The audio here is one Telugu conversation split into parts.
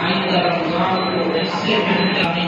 آئندہ رمضان کو اس سے بہتر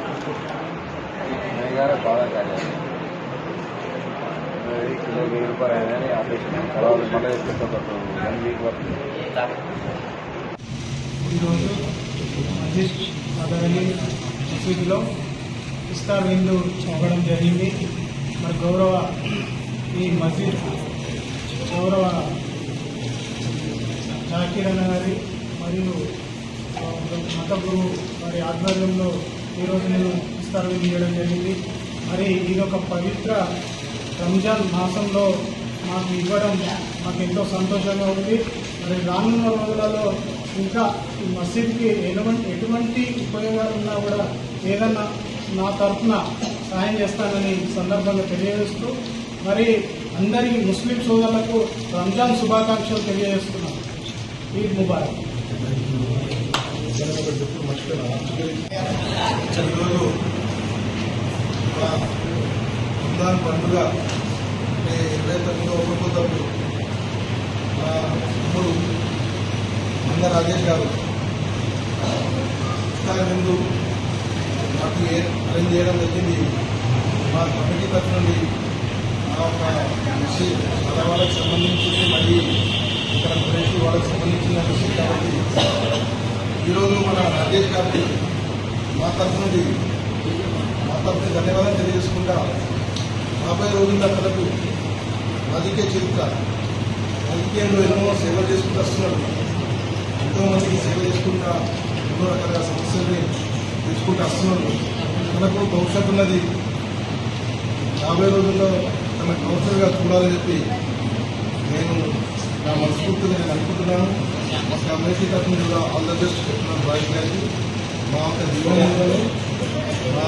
బాగా కాలేదు. వెయ్యి కిలో వెయ్యి రూపాయలు అయినా కానీ ఆపరేషన్ తర్వాత మళ్ళీ ఎప్పుడు వన్ వీక్ వరకు. ఈరోజు మస్జిద్ మదవలి మసీదులో ఇస్తార్ విందు అవ్వడం జరిగింది. మరి గౌరవ ఈ మసీద్ గౌరవ జాకీర్ అన్న గారి మరియు మత గురువు వారి ఆధ్వర్యంలో ఈరోజు నేను ఇస్తార్ చేయడం జరిగింది. మరి ఇది ఒక పవిత్ర రంజాన్ మాసంలో మాకు ఇవ్వడం మాకు ఎంతో సంతోషంగా ఉంది. మరి రానున్న రోజులలో ఇంకా ఈ మసీద్కి ఎటువంటి ఎటువంటి ఉపయోగాలు ఉన్నా కూడా ఏదన్నా నా తరఫున సహాయం చేస్తానని సందర్భంగా తెలియజేస్తూ మరి అందరి ముస్లిం సోదరులకు రంజాన్ శుభాకాంక్షలు తెలియజేస్తున్నాను ఈద్ ముబారక్ ఈరోజు మా రంజాన్ పండుగ అంటే ఇరవై తొమ్మిదో ఒక్కొక్కప్పుడు మా తమ్ముడు మంద రాజేష్ గారు. ఇస్తారు ముందు మాకు అరేంజ్ చేయడం జరిగింది. మా కమిటీ తరఫు నుండి ఆ ఒక విషయం చాలా వాళ్ళకి సంబంధించింది మరి ఇక్కడ గురించి వాళ్ళకి సంబంధించిన విషయం కాబట్టి ఈరోజు మన రాజేష్ గారికి మా తరఫు నుండి మా తరఫు ధన్యవాదాలు తెలియజేసుకుంటా యాభై రోజుల కలకు రాజకీయ చరిత్ర రాజకీయంలో ఎన్నో సేవలు చేసుకుంటూ వస్తున్నాడు ఎంతోమందికి సేవ చేసుకుంటా ఎన్నో రకాల సమస్యల్ని తీసుకుంటూ వస్తున్నాడు తనకు భవిష్యత్తు ఉన్నది యాభై రోజుల్లో తన కౌన్సిలర్గా చూడాలని చెప్పి నేను నా మనస్ఫూర్తిగా నేను అనుకుంటున్నాను. మా కమ్యూనిటీ తరఫున కూడా ఆల్ ద బెస్ట్ చెప్తున్నాను బాయ్స్ గారికి. మా యొక్క జీవనంలో మా